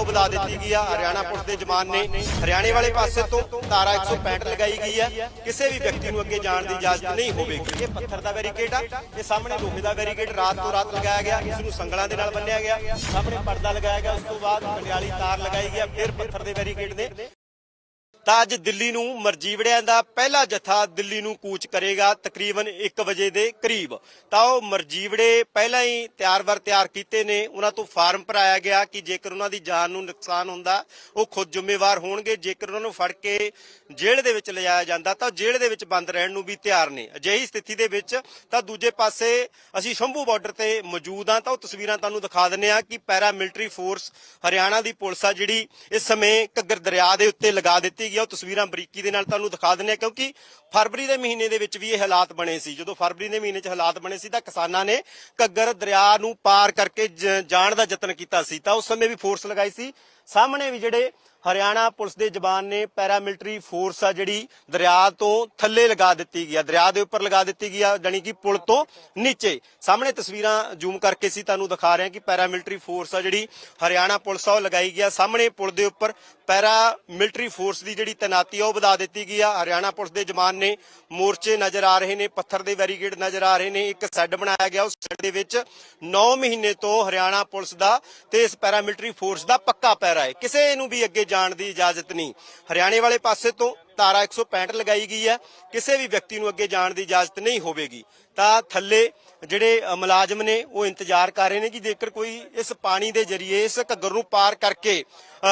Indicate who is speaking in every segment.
Speaker 1: ਉਹ ਵਧਾ ਦਿੱਤੀ ਗਈ ਆ। ਹਰਿਆਣਾ ਪੁਲਿਸ ਦੇ ਜਵਾਨ ਨੇ ਹਰਿਆਣੇ ਵਾਲੇ ਪਾਸੇ ਤੋਂ ਧਾਰਾ 165 ਲਗਾਈ ਗਈ ਹੈ ਕਿਸੇ ਵੀ ਵਿਅਕਤੀ ਨੂੰ ਅੱਗੇ ਜਾਣ ਦੀ ਇਜਾਜ਼ਤ ਨਹੀਂ ਹੋਵੇਗੀ। ਇਹ ਪੱਥਰ ਦਾ ਬੈਰੀਕੇਡ ਆ। ਇਹ ਸਾਹਮਣੇ ਲੋਹੇ ਦਾ ਬੈਰੀਕੇਡ ਰਾਤ ਤੋਂ ਰਾਤ ਲਗਾਇਆ ਗਿਆ। ਇਸ ਨੂੰ ਸੰਗਲਾਂ ਦੇ ਨਾਲ ਬੰਨਿਆ ਗਿਆ। ਸਾਹਮਣੇ ਪਰਦਾ ਲਗਾਇਆ ਗਿਆ। ਉਸ ਤੋਂ ਬਾਅਦ ਕੰਡਿਆਲੀ ਤਾਰ ਲਗਾਈ ਗਿਆ ਫਿਰ ਪੱਥਰ ਦੇ ਬੈਰੀਕੇਡ ਦੇ ਤਾਂ ਅੱਜ ਦਿੱਲੀ ਨੂੰ ਮਰਜੀਵੜਿਆਂ ਦਾ ਪਹਿਲਾ ਜਥਾ ਦਿੱਲੀ ਨੂੰ ਕੂਚ ਕਰੇਗਾ ਤਕਰੀਬਨ 1 ਵਜੇ ਦੇ ਕਰੀਬ। ਤਾਂ ਉਹ ਮਰਜੀਵੜੇ ਪਹਿਲਾਂ ਹੀ ਤਿਆਰ-ਵਰ ਤਿਆਰ ਕੀਤੇ ਨੇ। ਉਹਨਾਂ ਤੋਂ ਫਾਰਮ ਭਰਾਇਆ ਗਿਆ ਕਿ ਜੇਕਰ ਉਹਨਾਂ ਦੀ ਜਾਨ ਨੂੰ ਨੁਕਸਾਨ ਹੁੰਦਾ, ਉਹ ਖੁਦ ਜ਼ਿੰਮੇਵਾਰ ਹੋਣਗੇ। ਜੇਕਰ ਉਹਨਾਂ ਨੂੰ ਫੜ ਕੇ ਜੇਲ੍ਹ ਦੇ ਵਿੱਚ ਲਿਜਾਇਆ ਜਾਂਦਾ ਤਾਂ ਉਹ ਜੇਲ੍ਹ ਦੇ ਵਿੱਚ ਬੰਦ ਰਹਿਣ ਨੂੰ ਵੀ ਤਿਆਰ ਨੇ। ਅਜਿਹੀ ਸਥਿਤੀ ਦੇ ਵਿੱਚ ਤਾਂ ਦੂਜੇ ਪਾਸੇ ਅਸੀਂ ਸ਼ੰਭੂ ਬਾਰਡਰ ਤੇ ਮੌਜੂਦ ਹਾਂ ਤਾਂ ਉਹ ਤਸਵੀਰਾਂ ਤੁਹਾਨੂੰ ਦਿਖਾ ਦਿੰਨੇ ਆ ਕਿ ਪੈਰਾ ਮਿਲਟਰੀ ਫੋਰਸ ਹਰਿਆਣਾ ਦੀ ਪੁਲਿਸ ਆ ਜਿਹੜੀ ਇਸ ਸਮੇਂ ਘੱਗਰ ਦਰਿਆ ਦੇ ਉੱਤੇ ਲਗਾ ਦਿੱਤੀ ਗਈ ਆ। ਉਹ ਤਸਵੀਰਾਂ ਬਰੀਕੀ ਦੇ ਨਾਲ ਤੁਹਾਨੂੰ ਦਿਖਾ ਦਿੰਨੇ ਆ ਕਿਉਂਕਿ ਫਰਵਰੀ ਦੇ ਮਹੀਨੇ ਦੇ ਵਿੱਚ ਵੀ ਇਹ ਹਾਲਾਤ ਬਣੇ ਸੀ। ਜਦੋਂ ਫਰਵਰੀ ਦੇ ਮਹੀਨੇ 'ਚ ਹਾਲਾਤ ਬਣੇ ਸੀ ਤਾਂ ਕਿਸਾਨਾਂ ਨੇ ਘੱਗਰ ਦਰਿਆ ਨੂੰ ਪਾਰ ਕਰਕੇ ਜਾਣ ਦਾ ਯਤਨ ਕੀਤਾ ਸੀ ਤਾਂ ਉਸ ਸਮੇਂ ਵੀ ਫੋਰਸ ਲਗਾਈ ਸੀ। ਸਾਹਮਣੇ ਵੀ ਜਿਹੜੇ ਹਰਿਆਣਾ ਪੁਲਿਸ ਦੇ ਜਵਾਨ ਨੇ ਪੈਰਾਮਿਲਟਰੀ ਫੋਰਸ ਆ ਜਿਹੜੀ ਦਰਿਆ ਤੋਂ ਥੱਲੇ ਲਗਾ ਦਿੱਤੀ ਗਈ ਦਰਿਆ ਦੇ ਉੱਪਰ ਲਗਾ ਦਿੱਤੀ ਗਈ ਆ ਕਿ ਪੁਲ ਤੋਂ ਨੀਚੇ। ਸਾਹਮਣੇ ਤਸਵੀਰਾਂ ਜ਼ੂਮ ਕਰਕੇ ਸੀ ਤੁਹਾਨੂੰ ਦਿਖਾ ਰਹੇ ਹਾਂ ਕਿ ਪੈਰਾਮਿਲਟਰੀ ਫੋਰਸ ਆ ਜਿਹੜੀ ਹਰਿਆਣਾ ਪੁਲਿਸ ਆ, ਉਹ ਲਗਾਈ ਗਈ ਸਾਹਮਣੇ ਪੁਲ ਦੇ ਉੱਪਰ ਪੈਰਾਮਿਲਟਰੀ ਫੋਰਸ ਦੀ ਜਿਹੜੀ ਤੈਨਾਤੀ ਆ, ਉਹ ਵਧਾ ਦਿੱਤੀ ਗਈ ਆ। ਹਰਿਆਣਾ ਪੁਲਿਸ ਦੇ ਜਵਾਨ ਨੇ ਮੋਰਚੇ ਨਜ਼ਰ ਆ ਰਹੇ ਨੇ, ਪੱਥਰ ਦੇ ਬੈਰੀਕੇਡ ਨਜ਼ਰ ਆ ਰਹੇ ਨੇ, ਇੱਕ ਸੈੱਡ ਬਣਾਇਆ ਗਿਆ, ਉਸ ਸੈੱਡ ਦੇ ਵਿੱਚ 9 ਮਹੀਨੇ ਤੋਂ ਹਰਿਆਣਾ ਪੁਲਿਸ ਦਾ ਤੇ ਇਸ ਪੈਰਾਮਿਲਟਰੀ ਫੋਰਸ ਦਾ ਪੱਕਾ ਪੈਰਾ ਹੈ। ਕਿਸੇ ਨੂੰ ਵੀ ਅੱਗੇ ਜਾਣ ਦੀ ਇਜਾਜ਼ਤ ਨਹੀਂ। ਹਰਿਆਣੇ ਵਾਲੇ ਪਾਸੇ ਤੋਂ ਧਾਰਾ 165 ਲਗਾਈ ਗਈ ਹੈ। ਕਿਸੇ ਵੀ ਵਿਅਕਤੀ ਨੂੰ ਅੱਗੇ ਜਾਣ ਦੀ ਇਜਾਜ਼ਤ ਨਹੀਂ ਹੋਵੇਗੀ। ਤਾਂ ਥੱਲੇ ਜਿਹੜੇ ਮੁਲਾਜ਼ਮ ਨੇ, ਉਹ ਇੰਤਜ਼ਾਰ ਕਰ ਰਹੇ ਨੇ ਕਿ ਜੇਕਰ ਕੋਈ ਇਸ ਪਾਣੀ ਦੇ ਜ਼ਰੀਏ, ਇਸ ਘੱਗਰ ਨੂੰ ਪਾਰ ਕਰਕੇ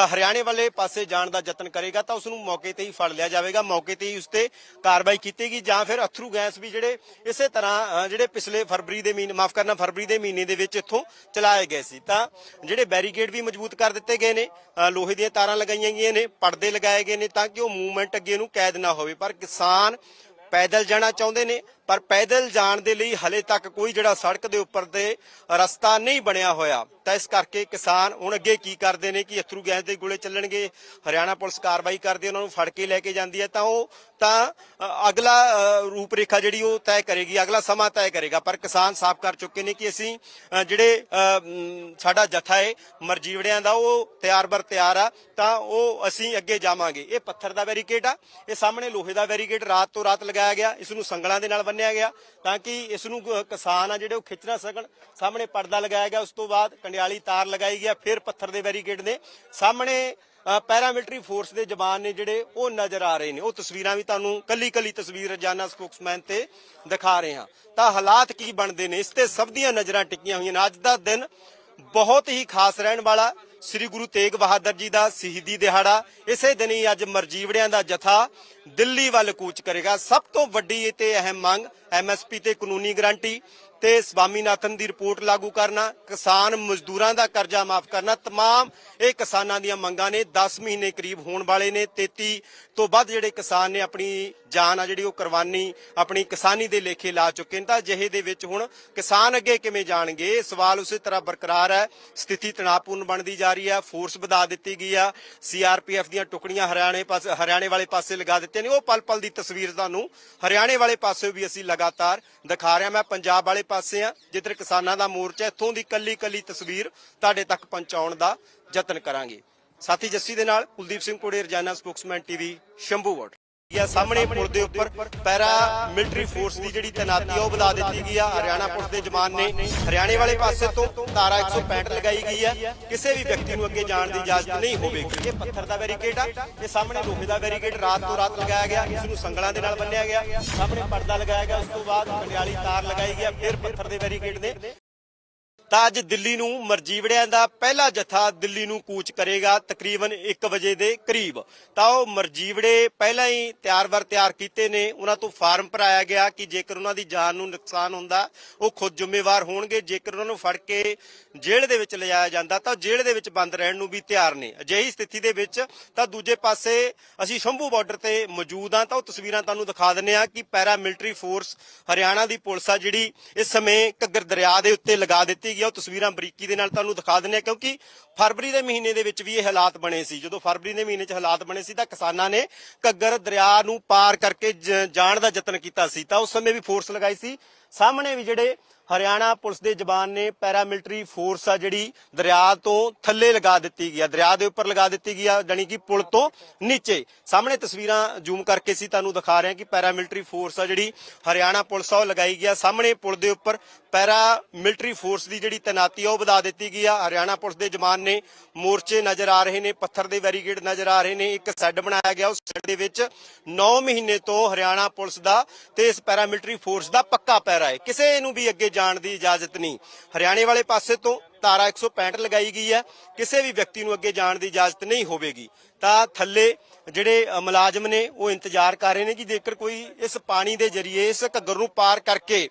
Speaker 1: ਹਰਿਆਣੇ ਵਾਲੇ ਪਾਸੇ ਜਾਣ ਦਾ ਯਤਨ ਕਰੇਗਾ ਤਾਂ ਉਸ ਨੂੰ ਮੌਕੇ ਤੇ ਹੀ ਫੜ ਲਿਆ ਜਾਵੇਗਾ। ਮੌਕੇ ਤੇ ਹੀ ਉਸ ਤੇ ਕਾਰਵਾਈ ਕੀਤੇਗੀ ਜਾਂ ਫਿਰ ਅਥਰੂ ਗੈਸ ਵੀ ਜਿਹੜੇ ਇਸੇ ਤਰ੍ਹਾਂ ਜਿਹੜੇ ਪਿਛਲੇ ਫਰਵਰੀ ਦੇ ਮਹੀਨੇ, ਮਾਫ ਕਰਨਾ, ਫਰਵਰੀ ਦੇ ਮਹੀਨੇ ਦੇ ਵਿੱਚ ਇੱਥੋਂ ਚਲਾਏ ਗਏ ਸੀ। ਤਾਂ ਜਿਹੜੇ ਬੈਰੀਕੇਡ ਵੀ ਮਜ਼ਬੂਤ ਕਰ ਦਿੱਤੇ ਗਏ ਨੇ ਲੋਹੇ ਦੀਆਂ ਤਾਰਾਂ ਲਗਾਈਆਂ ਗਈਆਂ ਨੇ, ਪਰਦੇ ਲਗਾਏ ਗਏ ਨੇ ਤਾਂ ਕਿ ਉਹ ਮੂਵਮੈਂਟ ਅੱਗੇ ਨੂੰ ਕੈਦ ਨਾ ਹੋਵੇ ਪਰ ਕਿਸਾਨ ਪੈਦਲ ਜਾਣਾ ਚਾਹੁੰਦੇ ਨੇ ਪਰ ਪੈਦਲ ਜਾਣ ਦੇ ਲਈ ਹਲੇ ਤੱਕ ਕੋਈ ਜਿਹੜਾ ਸੜਕ ਦੇ ਉੱਪਰ ਦੇ ਰਸਤਾ ਨਹੀਂ ਬਣਿਆ ਹੋਇਆ। ਤਾਂ ਇਸ ਕਰਕੇ ਕਿਸਾਨ ਹੁਣ ਅੱਗੇ ਕੀ ਕਰਦੇ ਨੇ ਕਿ ਅਥਰੂ ਗੈਸ ਦੇ ਗੋਲੇ ਚੱਲਣਗੇ, ਹਰਿਆਣਾ ਪੁਲਿਸ ਕਾਰਵਾਈ ਕਰਦੀ ਉਹਨਾਂ ਨੂੰ ਫੜ ਕੇ ਲੈ ਕੇ ਜਾਂਦੀ ਹੈ। ਤਾਂ ਉਹ ਤਾਂ ਅਗਲਾ ਰੂਪਰੇਖਾ ਜਿਹੜੀ ਉਹ ਤੈਅ ਕਰੇਗੀ, ਅਗਲਾ ਸਮਾਂ ਤੈਅ ਕਰੇਗਾ। ਪਰ ਕਿਸਾਨ ਸਾਫ਼ ਕਰ ਚੁੱਕੇ ਨੇ ਕਿ ਅਸੀਂ ਜਿਹੜੇ ਸਾਡਾ ਜਥਾ ਹੈ, ਮਰਜੀਵੜਿਆਂ ਦਾ, ਉਹ ਤਿਆਰ ਬਰ ਤਿਆਰ ਆ। ਤਾਂ ਉਹ ਅਸੀਂ ਅੱਗੇ ਜਾਵਾਂਗੇ। ਇਹ ਪੱਥਰ ਦਾ ਬੈਰੀਕੇਡ ਆ, ਇਹ ਸਾਹਮਣੇ ਲੋਹੇ ਦਾ ਬੈਰੀਕੇਡ, ਰਾਤ ਤੋਂ ਰਾਤ ਲਗਾਇਆ ਗਿਆ। ਇਸ ਨੂੰ ਸੰਗਲਾਂ ਦੇ ਨਾਲ ਬੰਨਿਆ ਗਿਆ ਤਾਂ ਕਿ ਇਸ ਨੂੰ ਕਿਸਾਨ ਆ ਜਿਹੜੇ ਉਹ ਖਿੱਚ ਨਾ ਸਕਣ। ਸਾਹਮਣੇ ਪਰਦਾ ਲਗਾਇਆ ਗਿਆ, ਉਸ ਤੋਂ ਬਾਅਦ ਕੰਡਿਆਲੀ ਤਾਰ ਲਗਾਈ ਗਿਆ ਫਿਰ ਪੱਥਰ ਦੇ ਬੈਰੀਕੇਡ ਨੇ। ਸਾਹਮਣੇ ਪੈਰਾਮਿਲਟਰੀ ਫੋਰਸ ਦੇ ਜਵਾਨ ਨੇ ਜਿਹੜੇ ਉਹ ਨਜ਼ਰ ਆ ਰਹੇ ਨੇ। ਉਹ ਤਸਵੀਰਾਂ ਵੀ ਤੁਹਾਨੂੰ ਕੱਲੀ ਕੱਲੀ ਤਸਵੀਰ ਰਜਾਨਾ ਸਪੋਕਸਮੈਨ ਤੇ ਦਿਖਾ ਰਹੇ ਹਾਂ। ਤਾਂ ਹਾਲਾਤ ਕੀ ਬਣਦੇ ਨੇ? ਇਸ ਤੇ ਸਭ ਦੀਆਂ ਨਜ਼ਰਾਂ ਟਿਕੀਆਂ ਹੋਈਆਂ ਨੇ। ਅੱਜ ਦਾ ਦਿਨ ਬਹੁਤ ਹੀ ਖਾਸ ਰਹਿਣ ਵਾਲਾ ਸ੍ਰੀ ਗੁਰੂ ਤੇਗ ਬਹਾਦਰ ਜੀ ਦਾ ਸ਼ਹੀਦੀ ਦਿਹਾੜਾ, ਇਸੇ ਦਿਨ ਹੀ ਅੱਜ ਮਰਜੀਵੜਿਆਂ ਦਾ ਜਥਾ ਦਿੱਲੀ ਵੱਲ ਕੂਚ ਕਰੇਗਾ। ਸਭ ਤੋਂ ਵੱਡੀ ਤੇ ਅਹਿਮ ਮੰਗ ਐਮਐਸਪੀ ਤੇ ਕਾਨੂੰਨੀ ਗਰੰਟੀ ਤੇ ਸਵਾਮੀਨਾਥਨ ਦੀ ਰਿਪੋਰਟ ਲਾਗੂ ਕਰਨਾ ਕਿਸਾਨ ਮਜ਼ਦੂਰਾਂ ਦਾ ਕਰਜ਼ਾ ਮਾਫ ਕਰਨਾ तमाम ਇਹ ਕਿਸਾਨਾਂ ਦੀਆਂ ਮੰਗਾਂ ਨੇ 10 ਮਹੀਨੇ ਕਰੀਬ ਹੋਣ ਵਾਲੇ ਨੇ 33 ਤੋਂ ਵੱਧ ਜਿਹੜੇ ਕਿਸਾਨ ਨੇ ਆਪਣੀ ਜਾਨ ਆ ਜਿਹੜੀ ਉਹ ਕੁਰਬਾਨੀ ਆਪਣੀ ਕਿਸਾਨੀ ਦੇ ਲੇਖੇ ਲਾ ਚੁੱਕੇ ਨੇ ਤਾਂ ਅਜਿਹੇ ਦੇ ਵਿੱਚ ਹੁਣ ਕਿਸਾਨ ਅੱਗੇ ਕਿਵੇਂ ਜਾਣਗੇ ਇਹ ਸਵਾਲ ਉਸੇ ਤਰ੍ਹਾਂ ਬਰਕਰਾਰ ਹੈ ਸਥਿਤੀ ਤਣਾਅਪੂਰਨ ਬਣਦੀ ਜਾ ਰਹੀ ਹੈ ਫੋਰਸ ਵਧਾ ਦਿੱਤੀ ਗਈ ਆ ਸੀਆਰਪੀਐਫ ਦੀਆਂ ਟੁਕੜੀਆਂ ਹਰਿਆਣੇ ਪਾਸੇ ਹਰਿਆਣੇ ਵਾਲੇ ਪਾਸੇ ਲਗਾ ਦਿੱਤੀਆਂ ਨੇ ਉਹ ਪਲ ਪਲ ਦੀ ਤਸਵੀਰ ਤੁਹਾਨੂੰ ਹਰਿਆਣੇ ਵਾਲੇ ਪਾਸੇ ਵੀ ਅਸੀਂ ਲਗਾਤਾਰ ਦਿਖਾ ਰਿਹਾ ਮੈਂ ਪੰਜਾਬ ਵਾਲੇ ਪਾਸੇ ਆ, ਜਿੱਧਰ ਕਿਸਾਨਾਂ ਦਾ ਮੋਰਚਾ ਇੱਥੋਂ ਦੀ ਕੱਲੀ ਕੱਲੀ ਤਸਵੀਰ ਤੁਹਾਡੇ ਤੱਕ ਪਹੁੰਚਾਉਣ ਦਾ ਯਤਨ ਕਰਾਂਗੇ। ਸਾਥੀ ਜੱਸੀ ਦੇ ਨਾਲ ਕੁਲਦੀਪ ਸਿੰਘ ਕੋੜੇ ਰਜਾਨਾ ਸਪੋਕਸਮੈਨ ਟੀਵੀ ਸ਼ੰਭੂ ਵਾਰਡ ਸਾਹਮਣੇ ਪੁਲ ਦੇ ਉੱਪਰ ਪੈਰਾ ਮਿਲਟਰੀ ਫੋਰਸ ਦੀ ਜਿਹੜੀ ਤੈਨਾਤੀ ਆ, ਉਹ ਵਧਾ ਦਿੱਤੀ ਗਈ ਆ। ਹਰਿਆਣਾ ਪੁਲਿਸ ਦੇ ਜਵਾਨ ਨੇ ਹਰਿਆਣੇ ਵਾਲੇ ਪਾਸੇ ਤੋਂ ਧਾਰਾ 165 ਲਗਾਈ ਗਈ ਹੈ ਕਿਸੇ ਵੀ ਵਿਅਕਤੀ ਨੂੰ ਅੱਗੇ ਜਾਣ ਦੀ ਇਜਾਜ਼ਤ ਨਹੀਂ ਹੋਵੇਗੀ। ਇਹ ਪੱਥਰ ਦਾ ਬੈਰੀਕੇਡ ਆ। ਇਹ ਸਾਹਮਣੇ ਲੋਹੇ ਦਾ ਬੈਰੀਕੇਡ ਰਾਤ ਤੋਂ ਰਾਤ ਲਗਾਇਆ ਗਿਆ। ਇਸ ਨੂੰ ਸੰਗਲਾਂ ਦੇ ਨਾਲ ਬੰਨਿਆ ਗਿਆ। ਸਾਹਮਣੇ ਪਰਦਾ ਲਗਾਇਆ ਗਿਆ। ਉਸ ਤੋਂ ਬਾਅਦ ਕੰਡਿਆਲੀ ਤਾਰ ਲਗਾਈ ਗਿਆ ਫਿਰ ਪੱਥਰ ਦੇ ਬੈਰੀਕੇਡ ਨੇ ਤਾਂ ਅੱਜ ਦਿੱਲੀ ਨੂੰ ਮਰਜੀਵੜਿਆਂ ਦਾ ਪਹਿਲਾ ਜਥਾ ਦਿੱਲੀ ਨੂੰ ਕੂਚ ਕਰੇਗਾ ਤਕਰੀਬਨ 1 ਵਜੇ ਦੇ ਕਰੀਬ। ਤਾਂ ਉਹ ਮਰਜੀਵੜੇ ਪਹਿਲਾਂ ਹੀ ਤਿਆਰ-ਵਰ ਤਿਆਰ ਕੀਤੇ ਨੇ। ਉਹਨਾਂ ਤੋਂ ਫਾਰਮ ਭਰਾਇਆ ਗਿਆ ਕਿ ਜੇਕਰ ਉਹਨਾਂ ਦੀ ਜਾਨ ਨੂੰ ਨੁਕਸਾਨ ਹੁੰਦਾ, ਉਹ ਖੁਦ ਜ਼ਿੰਮੇਵਾਰ ਹੋਣਗੇ। ਜੇਕਰ ਉਹਨਾਂ ਨੂੰ ਫੜ ਕੇ ਜੇਲ੍ਹ ਦੇ ਵਿੱਚ ਲਿਜਾਇਆ ਜਾਂਦਾ, ਤਾਂ ਜੇਲ੍ਹ ਦੇ ਵਿੱਚ ਬੰਦ ਰਹਿਣ ਨੂੰ ਵੀ ਤਿਆਰ ਨੇ। ਅਜਿਹੀ ਸਥਿਤੀ ਦੇ ਵਿੱਚ ਤਾਂ ਦੂਜੇ ਪਾਸੇ ਅਸੀਂ ਸ਼ੰਭੂ ਬਾਰਡਰ ਤੇ ਮੌਜੂਦ ਹਾਂ, ਤਾਂ ਉਹ ਤਸਵੀਰਾਂ ਤੁਹਾਨੂੰ ਦਿਖਾ ਦਿੰਨੇ ਆ ਕਿ ਪੈਰਾ ਮਿਲਟਰੀ ਫੋਰਸ ਹਰਿਆਣਾ ਦੀ ਪੁਲਿਸ ਆ ਜਿਹੜੀ ਇਸ ਸਮੇਂ ਘੱਗਰ ਦਰਿਆ ਦੇ ਉੱਤੇ ਲਗਾ ਦਿੱਤੀ ਗਈ ਆ, ਉਹ ਤਸਵੀਰਾਂ ਬਰੀਕੀ ਦੇ ਨਾਲ ਤੁਹਾਨੂੰ ਦਿਖਾ ਦਿੰਨੇ ਆ ਕਿਉਂਕਿ ਫਰਵਰੀ ਦੇ ਮਹੀਨੇ ਦੇ ਵਿੱਚ ਵੀ ਇਹ ਹਾਲਾਤ ਬਣੇ ਸੀ। ਜਦੋਂ ਫਰਵਰੀ ਦੇ ਮਹੀਨੇ 'ਚ ਹਾਲਾਤ ਬਣੇ ਸੀ ਤਾਂ ਕਿਸਾਨਾਂ ਨੇ ਘੱਗਰ ਦਰਿਆ ਨੂੰ ਪਾਰ ਕਰਕੇ ਜਾਣ ਦਾ ਯਤਨ ਕੀਤਾ ਸੀ। ਤਾਂ ਉਸ ਸਮੇਂ ਵੀ ਫੋਰਸ ਲਗਾਈ ਸੀ। ਸਾਹਮਣੇ ਵੀ ਜਿਹੜੇ ਹਰਿਆਣਾ ਪੁਲਿਸ ਦੇ ਜਵਾਨ ਨੇ ਪੈਰਾਮਿਲਟਰੀ ਫੋਰਸ ਆ ਜਿਹੜੀ ਦਰਿਆ ਤੋਂ ਥੱਲੇ ਲਗਾ ਦਿੱਤੀ ਗਈ ਦਰਿਆ ਦੇ ਉੱਪਰ ਲਗਾ ਦਿੱਤੀ ਗਈ ਆ, ਜਾਣੀ ਕਿ ਪੁਲ ਤੋਂ ਨੀਚੇ। ਸਾਹਮਣੇ ਤਸਵੀਰਾਂ ਜ਼ੂਮ ਕਰਕੇ ਸੀ ਤੁਹਾਨੂੰ ਦਿਖਾ ਰਹੇ ਹਾਂ ਕਿ ਪੈਰਾਮਿਲਟਰੀ ਫੋਰਸ ਆ ਜਿਹੜੀ ਹਰਿਆਣਾ ਪੁਲਿਸ ਆ, ਉਹ ਲਗਾਈ ਗਿਆ ਸਾਹਮਣੇ ਪੁਲ ਦੇ ਉੱਪਰ ਪੈਰਾ ਮਿਲਟਰੀ ਫੋਰਸ ਦੀ ਜਿਹੜੀ ਤੈਨਾਤੀ ਆ, ਉਹ ਵਧਾ ਦਿੱਤੀ ਗਈ ਆ। ਹਰਿਆਣਾ ਪੁਲਿਸ ਦੇ ਜਵਾਨ ਨੇ ਮੋਰਚੇ ਨਜ਼ਰ ਆ ਰਹੇ ਨੇ, ਪੱਥਰ ਦੇ ਬੈਰੀਕੇਡ ਨਜ਼ਰ ਆ ਰਹੇ ਨੇ, ਇੱਕ ਸੈੱਡ ਬਣਾਇਆ ਗਿਆ, ਉਸ ਸੈੱਡ ਦੇ ਵਿੱਚ 9 ਮਹੀਨੇ ਤੋਂ ਹਰਿਆਣਾ ਪੁਲਿਸ ਦਾ ਤੇ ਇਸ ਪੈਰਾ ਮਿਲਟਰੀ ਫੋਰਸ ਦਾ ਪੱਕਾ ਪੈਰਾ ਹੈ। ਕਿਸੇ ਨੂੰ ਵੀ ਅੱਗੇ ਜਾਣ ਦੀ ਇਜਾਜ਼ਤ ਨਹੀਂ। ਹਰਿਆਣੇ ਵਾਲੇ ਪਾਸੇ ਤੋਂ ਧਾਰਾ 165 ਲਗਾਈ ਗਈ ਹੈ। ਕਿਸੇ ਵੀ ਵਿਅਕਤੀ ਨੂੰ ਅੱਗੇ ਜਾਣ ਦੀ ਇਜਾਜ਼ਤ ਨਹੀਂ ਹੋਵੇਗੀ। ਤਾਂ ਥੱਲੇ ਜਿਹੜੇ ਮੁਲਾਜ਼ਮ ਨੇ, ਉਹ ਇੰਤਜ਼ਾਰ ਕਰ ਰਹੇ ਨੇ ਕਿ ਜੇਕਰ ਕੋਈ ਇਸ ਪਾਣੀ ਦੇ ਜ਼ਰੀਏ, ਇਸ ਘੱਗਰ ਨੂੰ ਪਾਰ ਕਰਕੇ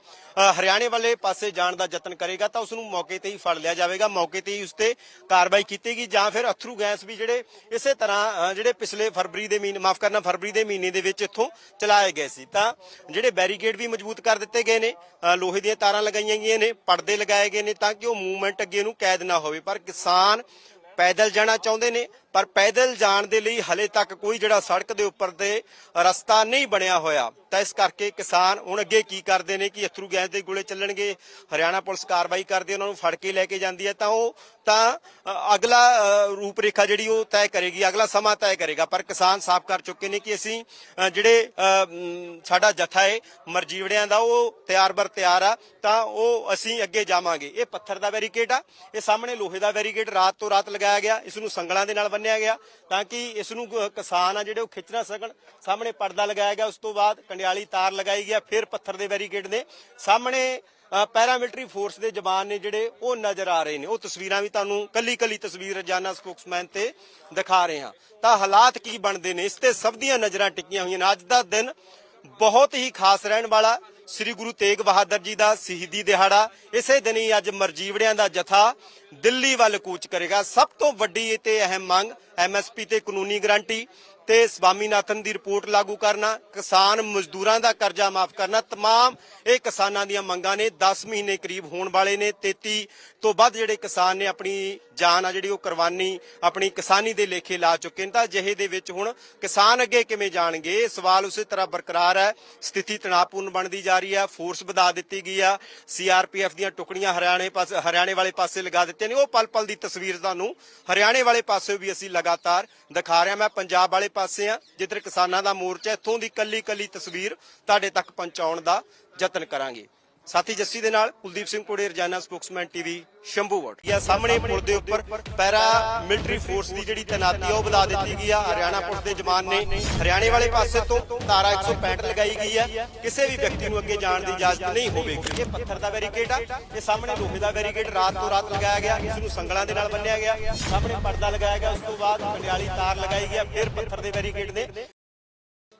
Speaker 1: ਹਰਿਆਣੇ ਵਾਲੇ ਪਾਸੇ ਜਾਣ ਦਾ ਯਤਨ ਕਰੇਗਾ, ਤਾਂ ਉਸ ਨੂੰ ਮੌਕੇ ਤੇ ਹੀ ਫੜ ਲਿਆ ਜਾਵੇਗਾ। ਮੌਕੇ ਤੇ ਹੀ ਉਸ ਤੇ ਕਾਰਵਾਈ ਕੀਤੇਗੀ ਜਾਂ ਫਿਰ ਅਥਰੂ ਗੈਸ ਵੀ ਜਿਹੜੇ ਇਸੇ ਤਰ੍ਹਾਂ ਜਿਹੜੇ ਪਿਛਲੇ ਫਰਵਰੀ ਦੇ ਮਹੀਨੇ, ਮਾਫ ਕਰਨਾ, ਫਰਵਰੀ ਦੇ ਮਹੀਨੇ ਦੇ ਵਿੱਚ ਇੱਥੋਂ ਚਲਾਏ ਗਏ ਸੀ। ਤਾਂ ਜਿਹੜੇ ਬੈਰੀਕੇਡ ਵੀ ਮਜ਼ਬੂਤ ਕਰ ਦਿੱਤੇ ਗਏ ਨੇ ਲੋਹੇ ਦੀਆਂ ਤਾਰਾਂ ਲਗਾਈਆਂ ਗਈਆਂ ਨੇ, ਪਰਦੇ ਲਗਾਏ ਗਏ ਨੇ ਤਾਂ ਕਿ ਉਹ ਮੂਵਮੈਂਟ ਅੱਗੇ ਨੂੰ ਕੈਦ ਨਾ ਹੋਵੇ। ਪਰ ਕਿਸਾਨ ਪੈਦਲ ਜਾਣਾ ਚਾਹੁੰਦੇ ਨੇ ਪਰ ਪੈਦਲ ਜਾਣ ਦੇ ਲਈ ਹਲੇ ਤੱਕ ਕੋਈ ਜਿਹੜਾ ਸੜਕ ਦੇ ਉੱਪਰ ਦੇ ਰਸਤਾ ਨਹੀਂ ਬਣਿਆ ਹੋਇਆ। ਤਾਂ ਇਸ ਕਰਕੇ ਕਿਸਾਨ ਹੁਣ ਅੱਗੇ ਕੀ ਕਰਦੇ ਨੇ ਕਿ ਅਥਰੂ ਗੈਸ ਦੇ ਗੋਲੇ ਚੱਲਣਗੇ, ਹਰਿਆਣਾ ਪੁਲਿਸ ਕਾਰਵਾਈ ਕਰਦੀ, ਉਹਨਾਂ ਨੂੰ ਫੜ ਕੇ ਲੈ ਕੇ ਜਾਂਦੀ ਹੈ। ਤਾਂ ਉਹ ਤਾਂ ਅਗਲਾ ਰੂਪਰੇਖਾ ਜਿਹੜੀ ਉਹ ਤੈਅ ਕਰੇਗੀ, ਅਗਲਾ ਸਮਾਂ ਤੈਅ ਕਰੇਗਾ। ਪਰ ਕਿਸਾਨ ਸਾਫ਼ ਕਰ ਚੁੱਕੇ ਨੇ ਕਿ ਅਸੀਂ ਜਿਹੜੇ ਸਾਡਾ ਜਥਾ ਹੈ, ਮਰਜੀਵੜਿਆਂ ਦਾ, ਉਹ ਤਿਆਰ ਬਰ ਤਿਆਰ ਆ। ਤਾਂ ਉਹ ਅਸੀਂ ਅੱਗੇ ਜਾਵਾਂਗੇ। ਇਹ ਪੱਥਰ ਦਾ ਬੈਰੀਕੇਡ ਆ, ਇਹ ਸਾਹਮਣੇ ਲੋਹੇ ਦਾ ਬੈਰੀਕੇਡ, ਰਾਤ ਤੋਂ ਰਾਤ ਲਗਾਇਆ ਗਿਆ। ਇਸ ਨੂੰ ਸੰਗਲਾਂ ਦੇ ਨਾਲ ਬੰਨਿਆ ਗਿਆ ਤਾਂ ਕਿ ਇਸ ਨੂੰ ਕਿਸਾਨ ਆ ਜਿਹੜੇ ਉਹ ਖਿੱਚ ਨਾ ਸਕਣ। ਸਾਹਮਣੇ ਪਰਦਾ ਲਗਾਇਆ ਗਿਆ, ਉਸ ਤੋਂ ਬਾਅਦ ਕੰਡਿਆਲੀ ਤਾਰ ਲਗਾਈ ਗਿਆ ਫਿਰ ਪੱਥਰ ਦੇ ਬੈਰੀਕੇਡ ਨੇ। ਸਾਹਮਣੇ ਪੈਰਾਮਿਲਟਰੀ ਫੋਰਸ ਦੇ ਜਵਾਨ ਨੇ ਜਿਹੜੇ ਉਹ ਨਜ਼ਰ ਆ ਰਹੇ ਨੇ। ਉਹ ਤਸਵੀਰਾਂ ਵੀ ਤੁਹਾਨੂੰ ਕੱਲੀ ਕੱਲੀ ਤਸਵੀਰ ਰੋਜ਼ਾਨਾ ਸਪੋਕਸਮੈਨ ਤੇ ਦਿਖਾ ਰਹੇ ਹਾਂ। ਤਾਂ ਹਾਲਾਤ ਕੀ ਬਣਦੇ ਨੇ? ਇਸ ਤੇ ਸਭ ਦੀਆਂ ਨਜ਼ਰਾਂ ਟਿਕੀਆਂ ਹੋਈਆਂ ਨੇ। ਅੱਜ ਦਾ ਦਿਨ ਬਹੁਤ ਹੀ ਖਾਸ ਰਹਿਣ ਵਾਲਾ ਸ੍ਰੀ ਗੁਰੂ ਤੇਗ ਬਹਾਦਰ ਜੀ ਦਾ ਸ਼ਹੀਦੀ ਦਿਹਾੜਾ, ਇਸੇ ਦਿਨ ਹੀ ਅੱਜ ਮਰਜੀਵੜਿਆਂ ਦਾ ਜਥਾ ਦਿੱਲੀ ਵੱਲ ਕੂਚ ਕਰੇਗਾ। ਸਭ ਤੋਂ ਵੱਡੀ ਤੇ ਅਹਿਮ ਮੰਗ ਐਮਐਸਪੀ ਤੇ ਕਾਨੂੰਨੀ ਗਰੰਟੀ ਤੇ ਸਵਾਮੀਨਾਥਨ ਦੀ ਰਿਪੋਰਟ ਲਾਗੂ ਕਰਨਾ ਕਿਸਾਨ ਮਜ਼ਦੂਰਾਂ ਦਾ ਕਰਜ਼ਾ ਮਾਫ ਕਰਨਾ तमाम ਇਹ ਕਿਸਾਨਾਂ ਦੀਆਂ ਮੰਗਾਂ ਨੇ 10 ਮਹੀਨੇ ਕਰੀਬ ਹੋਣ ਵਾਲੇ ਨੇ 33 ਤੋਂ ਵੱਧ ਜਿਹੜੇ ਕਿਸਾਨ ਨੇ ਆਪਣੀ ਜਾਨ ਆ ਜਿਹੜੀ ਉਹ ਕੁਰਬਾਨੀ ਆਪਣੀ ਕਿਸਾਨੀ ਦੇ ਲੇਖੇ ਲਾ ਚੁੱਕੇ ਨੇ ਤਾਂ ਅਜਿਹੇ ਦੇ ਵਿੱਚ ਹੁਣ ਕਿਸਾਨ ਅੱਗੇ ਕਿਵੇਂ ਜਾਣਗੇ ਇਹ ਸਵਾਲ ਉਸੇ ਤਰ੍ਹਾਂ ਬਰਕਰਾਰ ਹੈ ਸਥਿਤੀ ਤਣਾਅਪੂਰਨ ਬਣਦੀ ਜਾ ਰਹੀ ਹੈ ਫੋਰਸ ਵਧਾ ਦਿੱਤੀ ਗਈ ਆ ਸੀਆਰਪੀਐਫ ਦੀਆਂ ਟੁਕੜੀਆਂ ਹਰਿਆਣੇ ਪਾਸੇ ਹਰਿਆਣੇ ਵਾਲੇ ਪਾਸੇ ਲਗਾ ਦਿੱਤੀਆਂ ਨੇ ਉਹ ਪਲ ਪਲ ਦੀ ਤਸਵੀਰ ਤੁਹਾਨੂੰ ਹਰਿਆਣੇ ਵਾਲੇ ਪਾਸੇ ਵੀ ਅਸੀਂ ਲਗਾਤਾਰ ਦਿਖਾ ਰਿਹਾ ਮੈਂ ਪੰਜਾਬ ਵਾਲੇ ਪਾਸੇ ਆ, ਜਿੱਧਰ ਕਿਸਾਨਾਂ ਦਾ ਮੋਰਚਾ ਇੱਥੋਂ ਦੀ ਕੱਲੀ ਕੱਲੀ ਤਸਵੀਰ ਤੁਹਾਡੇ ਤੱਕ ਪਹੁੰਚਾਉਣ ਦਾ ਯਤਨ ਕਰਾਂਗੇ। ਸਾਥੀ ਜੱਸੀ ਦੇ ਨਾਲ ਕੁਲਦੀਪ ਸਿੰਘ ਕੋੜੇ ਰਜਾਨਾ ਸਪੋਕਸਮੈਨ ਟੀਵੀ ਸ਼ੰਭੂ ਵੋਟ। ਇਹ ਸਾਹਮਣੇ ਪੁਲ ਦੇ ਉੱਪਰ ਪੈਰਾ ਮਿਲਟਰੀ ਫੋਰਸ ਦੀ ਜਿਹੜੀ ਤੈਨਾਤੀ ਆ ਉਹ ਵਧਾ ਦਿੱਤੀ ਗਈ ਆ। ਹਰਿਆਣਾ ਪੁਲਿਸ ਦੇ ਜਵਾਨ ਨੇ ਹਰਿਆਣੇ ਵਾਲੇ ਪਾਸੇ ਤੋਂ ਧਾਰਾ 165 ਲਗਾਈ ਗਈ ਹੈ ਕਿਸੇ ਵੀ ਵਿਅਕਤੀ ਨੂੰ ਅੱਗੇ ਜਾਣ ਦੀ ਇਜਾਜ਼ਤ ਨਹੀਂ ਹੋਵੇਗੀ। ਇਹ ਪੱਥਰ ਦਾ ਬੈਰੀਕੇਡ ਆ। ਇਹ ਸਾਹਮਣੇ ਲੋਹੇ ਦਾ ਬੈਰੀਕੇਡ ਰਾਤ ਤੋਂ ਰਾਤ ਲਗਾਇਆ ਗਿਆ। ਇਸ ਨੂੰ ਸੰਗਲਾਂ ਦੇ ਨਾਲ ਬੰਨਿਆ ਗਿਆ। ਸਾਹਮਣੇ ਪਰਦਾ ਲਗਾਇਆ ਗਿਆ। ਉਸ ਤੋਂ ਬਾਅਦ ਕੰਡਿਆਲੀ ਤਾਰ ਲਗਾਈ ਗਿਆ ਫਿਰ ਪੱਥਰ ਦੇ ਬੈਰੀਕੇਡ ਨੇ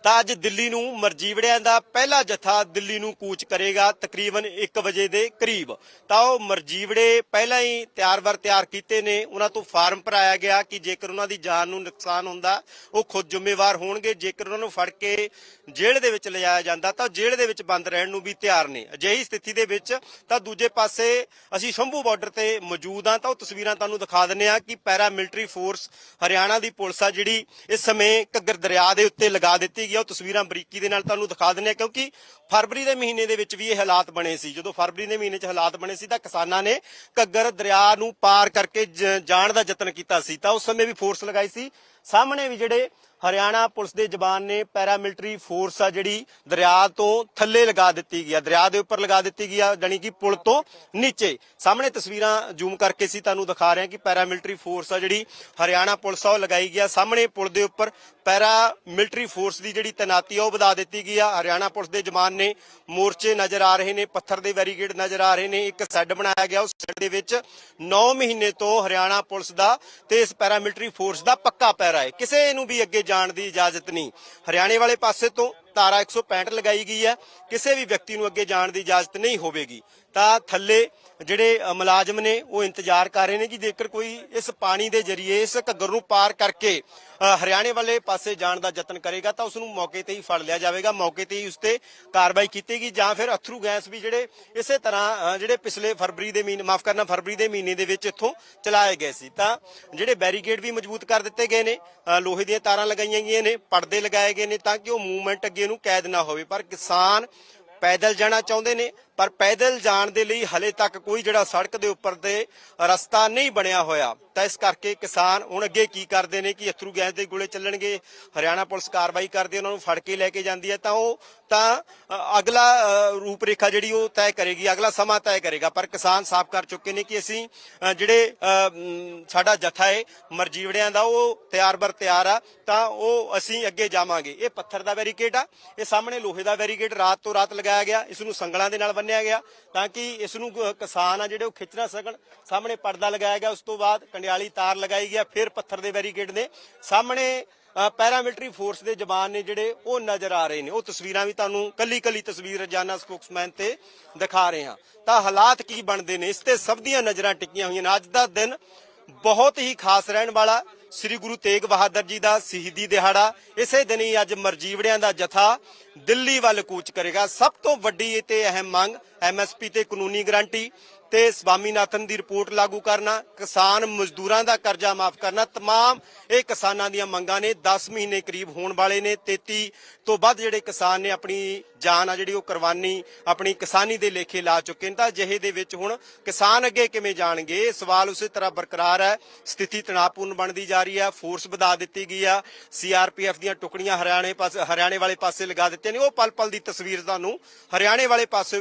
Speaker 1: ਤਾਂ ਅੱਜ ਦਿੱਲੀ ਨੂੰ ਮਰਜੀਵੜਿਆਂ ਦਾ ਪਹਿਲਾ ਜਥਾ ਦਿੱਲੀ ਨੂੰ ਕੂਚ ਕਰੇਗਾ ਤਕਰੀਬਨ 1 ਵਜੇ ਦੇ ਕਰੀਬ। ਤਾਂ ਉਹ ਮਰਜੀਵੜੇ ਪਹਿਲਾਂ ਹੀ ਤਿਆਰ ਵਰ ਤਿਆਰ ਕੀਤੇ ਨੇ। ਉਹਨਾਂ ਤੋਂ ਫਾਰਮ ਭਰਾਇਆ ਗਿਆ ਕਿ ਜੇਕਰ ਉਹਨਾਂ ਦੀ ਜਾਨ ਨੂੰ ਨੁਕਸਾਨ ਹੁੰਦਾ, ਉਹ ਖੁਦ ਜ਼ਿੰਮੇਵਾਰ ਹੋਣਗੇ। ਜੇਕਰ ਉਹਨਾਂ ਨੂੰ ਫੜ ਕੇ ਜੇਲ੍ਹ ਦੇ ਵਿੱਚ ਲਿਜਾਇਆ ਜਾਂਦਾ, ਤਾਂ ਜੇਲ੍ਹ ਦੇ ਵਿੱਚ ਬੰਦ ਰਹਿਣ ਨੂੰ ਵੀ ਤਿਆਰ ਨੇ। ਅਜਿਹੀ ਸਥਿਤੀ ਦੇ ਵਿੱਚ ਤਾਂ ਦੂਜੇ ਪਾਸੇ ਅਸੀਂ ਸ਼ੰਭੂ ਬਾਰਡਰ ਤੇ ਮੌਜੂਦ ਹਾਂ। ਤਾਂ ਉਹ ਤਸਵੀਰਾਂ ਤੁਹਾਨੂੰ ਦਿਖਾ ਦਿੰਨੇ ਆ ਕਿ ਪੈਰਾ ਮਿਲਟਰੀ ਫੋਰਸ ਹਰਿਆਣਾ ਦੀ ਪੁਲਿਸ ਆ ਜਿਹੜੀ ਇਸ ਸਮੇਂ ਘੱਗਰ ਦਰਿਆ ਦੇ ਉੱਤੇ ਲਗਾ ਦਿੱਤੀ ਗਈ ਆ ਉਹ ਤਸਵੀਰਾਂ ਬਰੀਕੀ ਦੇ ਨਾਲ ਤੁਹਾਨੂੰ ਦਿਖਾ ਦਿੰਨੇ ਆ ਕਿਉਂਕਿ ਫਰਵਰੀ ਦੇ ਮਹੀਨੇ ਦੇ ਵਿੱਚ ਵੀ ਇਹ ਹਾਲਾਤ ਬਣੇ ਸੀ। ਜਦੋਂ ਫਰਵਰੀ ਦੇ ਮਹੀਨੇ 'ਚ ਹਾਲਾਤ ਬਣੇ ਸੀ ਤਾਂ ਕਿਸਾਨਾਂ ਨੇ ਘੱਗਰ ਦਰਿਆ ਨੂੰ ਪਾਰ ਕਰਕੇ ਜਾਣ ਦਾ ਯਤਨ ਕੀਤਾ ਸੀ। ਤਾਂ ਉਸ ਸਮੇਂ ਵੀ ਫੋਰਸ ਲਗਾਈ ਸੀ। ਸਾਹਮਣੇ ਵੀ ਜਿਹੜੇ ਹਰਿਆਣਾ ਪੁਲਿਸ ਦੇ ਜਵਾਨ ਨੇ ਪੈਰਾਮਿਲਟਰੀ ਫੋਰਸ ਆ ਜਿਹੜੀ ਦਰਿਆ ਤੋਂ ਥੱਲੇ ਲਗਾ ਦਿੱਤੀ ਗਈ ਦਰਿਆ ਦੇ ਉੱਪਰ ਲਗਾ ਦਿੱਤੀ ਗਈ ਆ, ਜਾਣੀ ਕਿ ਪੁਲ ਤੋਂ ਨੀਚੇ। ਸਾਹਮਣੇ ਤਸਵੀਰਾਂ ਜ਼ੂਮ ਕਰਕੇ ਸੀ ਤੁਹਾਨੂੰ ਦਿਖਾ ਰਹੇ ਹਾਂ ਕਿ ਪੈਰਾਮਿਲਟਰੀ ਫੋਰਸ ਆ ਜਿਹੜੀ ਹਰਿਆਣਾ ਪੁਲਿਸ ਆ, ਉਹ ਲਗਾਈ ਗਈ ਸਾਹਮਣੇ ਪੁਲ ਦੇ ਉੱਪਰ ਪੈਰਾ ਮਿਲਟਰੀ ਫੋਰਸ ਦੀ ਜਿਹੜੀ ਤੈਨਾਤੀ ਆ, ਉਹ ਵਧਾ ਦਿੱਤੀ ਗਈ ਆ। ਹਰਿਆਣਾ ਪੁਲਿਸ ਦੇ ਜਵਾਨ ਨੇ ਮੋਰਚੇ ਨਜ਼ਰ ਆ ਰਹੇ ਨੇ, ਪੱਥਰ ਦੇ ਬੈਰੀਕੇਡ ਨਜ਼ਰ ਆ ਰਹੇ ਨੇ, ਇੱਕ ਸੈੱਡ ਬਣਾਇਆ ਗਿਆ। ਉਸ ਸੈੱਡ ਦੇ ਵਿੱਚ 9 ਮਹੀਨੇ ਤੋਂ ਹਰਿਆਣਾ ਪੁਲਿਸ ਦਾ ਤੇ ਇਸ ਪੈਰਾ ਮਿਲਟਰੀ ਫੋਰਸ ਦਾ ਪੱਕਾ ਪੈਰਾ ਹੈ। ਕਿਸੇ ਨੂੰ ਵੀ ਅੱਗੇ ਜਾਣ ਦੀ ਇਜਾਜ਼ਤ ਨਹੀਂ। ਹਰਿਆਣੇ ਵਾਲੇ ਪਾਸੇ ਤੋਂ ਧਾਰਾ 165 ਲਗਾਈ ਗਈ ਹੈ। ਕਿਸੇ ਵੀ ਵਿਅਕਤੀ ਨੂੰ ਅੱਗੇ ਜਾਣ ਦੀ ਇਜਾਜ਼ਤ ਨਹੀਂ ਹੋਵੇਗੀ। ਤਾਂ ਥੱਲੇ ਜਿਹੜੇ ਮੁਲਾਜ਼ਮ ਨੇ, ਉਹ ਇੰਤਜ਼ਾਰ ਕਰ ਰਹੇ ਨੇ ਕਿ ਜੇਕਰ ਕੋਈ ਇਸ ਪਾਣੀ ਦੇ ਜ਼ਰੀਏ, ਇਸ ਘੱਗਰ ਨੂੰ ਪਾਰ ਕਰਕੇ ਹਰਿਆਣੇ ਵਾਲੇ ਪਾਸੇ ਜਾਣ ਦਾ ਯਤਨ ਕਰੇਗਾ, ਤਾਂ ਉਸ ਨੂੰ ਮੌਕੇ ਤੇ ਹੀ ਫੜ ਲਿਆ ਜਾਵੇਗਾ, ਮੌਕੇ ਤੇ ਹੀ ਉਸ ਤੇ ਕਾਰਵਾਈ ਕੀਤੇਗੀ ਜਾਂ ਫਿਰ ਅਥਰੂ ਗੈਸ ਵੀ ਜਿਹੜੇ ਇਸੇ ਤਰ੍ਹਾਂ ਜਿਹੜੇ ਪਿਛਲੇ ਫਰਵਰੀ ਦੇ ਮਹੀਨੇ, ਮਾਫ ਕਰਨਾ, ਫਰਵਰੀ ਦੇ ਮਹੀਨੇ ਦੇ ਵਿੱਚ ਇੱਥੋਂ ਚਲਾਏ ਗਏ ਸੀ। ਤਾਂ ਜਿਹੜੇ ਬੈਰੀਕੇਡ ਵੀ ਮਜ਼ਬੂਤ ਕਰ ਦਿੱਤੇ ਗਏ ਨੇ ਲੋਹੇ ਦੀਆਂ ਤਾਰਾਂ ਲਗਾਈਆਂ ਗਈਆਂ ਨੇ, ਪਰਦੇ ਲਗਾਏ ਗਏ ਨੇ ਤਾਂ ਕਿ ਉਹ ਮੂਵਮੈਂਟ ਅੱਗੇ ਨੂੰ ਕੈਦ ਨਾ ਹੋਵੇ। ਪਰ ਕਿਸਾਨ ਪੈਦਲ ਜਾਣਾ ਚਾਹੁੰਦੇ ਨੇ ਪਰ ਪੈਦਲ ਜਾਣ ਦੇ ਲਈ ਹਲੇ ਤੱਕ ਕੋਈ ਜਿਹੜਾ ਸੜਕ ਦੇ ਉੱਪਰ ਦੇ ਰਸਤਾ ਨਹੀਂ ਬਣਿਆ ਹੋਇਆ। ਤਾਂ ਇਸ ਕਰਕੇ ਕਿਸਾਨ ਹੁਣ ਅੱਗੇ ਕੀ ਕਰਦੇ ਨੇ ਕਿ ਅਥਰੂ ਗੈਸ ਦੇ ਗੋਲੇ ਚੱਲਣਗੇ ਹਰਿਆਣਾ ਪੁਲਿਸ ਕਾਰਵਾਈ ਕਰਦੀ ਉਹਨਾਂ ਨੂੰ ਫੜ ਕੇ ਲੈ ਕੇ ਜਾਂਦੀ ਹੈ। ਤਾਂ ਉਹ ਤਾਂ ਅਗਲਾ ਅ, ਰੂਪ ਰੇਖਾ ਜਿਹੜੀ ਉਹ ਤੈਅ ਕਰੇਗੀ ਅਗਲਾ ਸਮਾਂ ਤੈਅ ਕਰੇਗਾ। ਪਰ ਕਿਸਾਨ ਸਾਫ਼ ਕਰ ਚੁੱਕੇ ਨੇ ਕਿ ਅਸੀਂ ਜਿਹੜੇ ਸਾਡਾ ਜਥਾ ਹੈ ਮਰਜੀਵੜਿਆਂ ਦਾ ਉਹ ਤਿਆਰ ਬਰ ਤਿਆਰ ਆ। ਤਾਂ ਉਹ ਅਸੀਂ ਅੱਗੇ ਜਾਵਾਂਗੇ। ਇਹ ਪੱਥਰ ਦਾ ਬੈਰੀਕੇਡ ਆ ਇਹ ਸਾਹਮਣੇ ਲੋਹੇ ਦਾ ਬੈਰੀਕੇਡ ਰਾਤ ਤੋਂ ਰਾਤ ਲਗਾਇਆ ਗਿਆ ਇਸ ਨੂੰ ਸੰਗਲਾਂ ਦੇ ਨਾਲ ਬੰਨਿਆ ਗਿਆ ਤਾਂ ਕਿ ਇਸ ਨੂੰ ਕਿਸਾਨ ਆ ਜਿਹੜੇ ਉਹ ਖਿੱਚ ਨਾ ਸਕਣ। ਸਾਹਮਣੇ ਪਰਦਾ ਲਗਾਇਆ ਗਿਆ, ਉਸ ਤੋਂ ਬਾਅਦ ਕੰਡਿਆਲੀ ਤਾਰ ਲਗਾਈ ਗਿਆ ਫਿਰ ਪੱਥਰ ਦੇ ਬੈਰੀਕੇਡ ਨੇ। ਸਾਹਮਣੇ ਪੈਰਾਮਿਲਟਰੀ ਫੋਰਸ ਦੇ ਜਵਾਨ ਨੇ ਜਿਹੜੇ ਉਹ ਨਜ਼ਰ ਆ ਰਹੇ ਨੇ। ਉਹ ਤਸਵੀਰਾਂ ਵੀ ਤੁਹਾਨੂੰ ਕੱਲੀ ਕੱਲੀ ਤਸਵੀਰ ਰਜਾਨਾ ਸਪੋਕਸਮੈਨ ਤੇ ਦਿਖਾ ਰਹੇ ਹਾਂ। ਤਾਂ ਹਾਲਾਤ ਕੀ ਬਣਦੇ ਨੇ? ਇਸ ਤੇ ਸਭ ਦੀਆਂ ਨਜ਼ਰਾਂ ਟਿਕੀਆਂ ਹੋਈਆਂ ਨੇ। ਅੱਜ ਦਾ ਦਿਨ ਬਹੁਤ ਹੀ ਖਾਸ ਰਹਿਣ ਵਾਲਾ ਸ੍ਰੀ ਗੁਰੂ ਤੇਗ ਬਹਾਦਰ ਜੀ ਦਾ ਸ਼ਹੀਦੀ ਦਿਹਾੜਾ, ਇਸੇ ਦਿਨ ਹੀ ਅੱਜ ਮਰਜੀਵੜਿਆਂ ਦਾ ਜਥਾ ਦਿੱਲੀ ਵੱਲ ਕੂਚ ਕਰੇਗਾ। ਸਭ ਤੋਂ ਵੱਡੀ ਤੇ ਅਹਿਮ ਮੰਗ ਐਮਐਸਪੀ ਤੇ ਕਾਨੂੰਨੀ ਗਰੰਟੀ। ਤੇ ਸਵਾਮੀਨਾਥਨ ਦੀ ਰਿਪੋਰਟ ਲਾਗੂ ਕਰਨਾ ਕਿਸਾਨ ਮਜ਼ਦੂਰਾਂ ਦਾ ਕਰਜ਼ਾ ਮਾਫ ਕਰਨਾ तमाम ਇਹ ਕਿਸਾਨਾਂ ਦੀਆਂ ਮੰਗਾਂ ਨੇ 10 ਮਹੀਨੇ ਕਰੀਬ ਹੋਣ ਵਾਲੇ ਨੇ 33 ਤੋਂ ਵੱਧ ਜਿਹੜੇ ਕਿਸਾਨ ਨੇ ਆਪਣੀ ਜਾਨ ਆ ਜਿਹੜੀ ਉਹ ਕੁਰਬਾਨੀ ਆਪਣੀ ਕਿਸਾਨੀ ਦੇ ਲੇਖੇ ਲਾ ਚੁੱਕੇ ਨੇ ਤਾਂ ਅਜਿਹੇ ਦੇ ਵਿੱਚ ਹੁਣ ਕਿਸਾਨ ਅੱਗੇ ਕਿਵੇਂ ਜਾਣਗੇ ਇਹ ਸਵਾਲ ਉਸੇ ਤਰ੍ਹਾਂ ਬਰਕਰਾਰ ਹੈ ਸਥਿਤੀ ਤਣਾਅਪੂਰਨ ਬਣਦੀ ਜਾ ਰਹੀ ਹੈ ਫੋਰਸ ਵਧਾ ਦਿੱਤੀ ਗਈ ਆ ਸੀਆਰਪੀਐਫ ਦੀਆਂ ਟੁਕੜੀਆਂ ਹਰਿਆਣੇ ਪਾਸੇ ਹਰਿਆਣੇ ਵਾਲੇ ਪਾਸੇ ਲਗਾ ਦਿੱਤੀਆਂ ਨੇ ਉਹ ਪਲ ਪਲ ਦੀ ਤਸਵੀਰ ਤੁਹਾਨੂੰ ਹਰਿਆਣੇ ਵਾਲੇ ਪਾਸੇ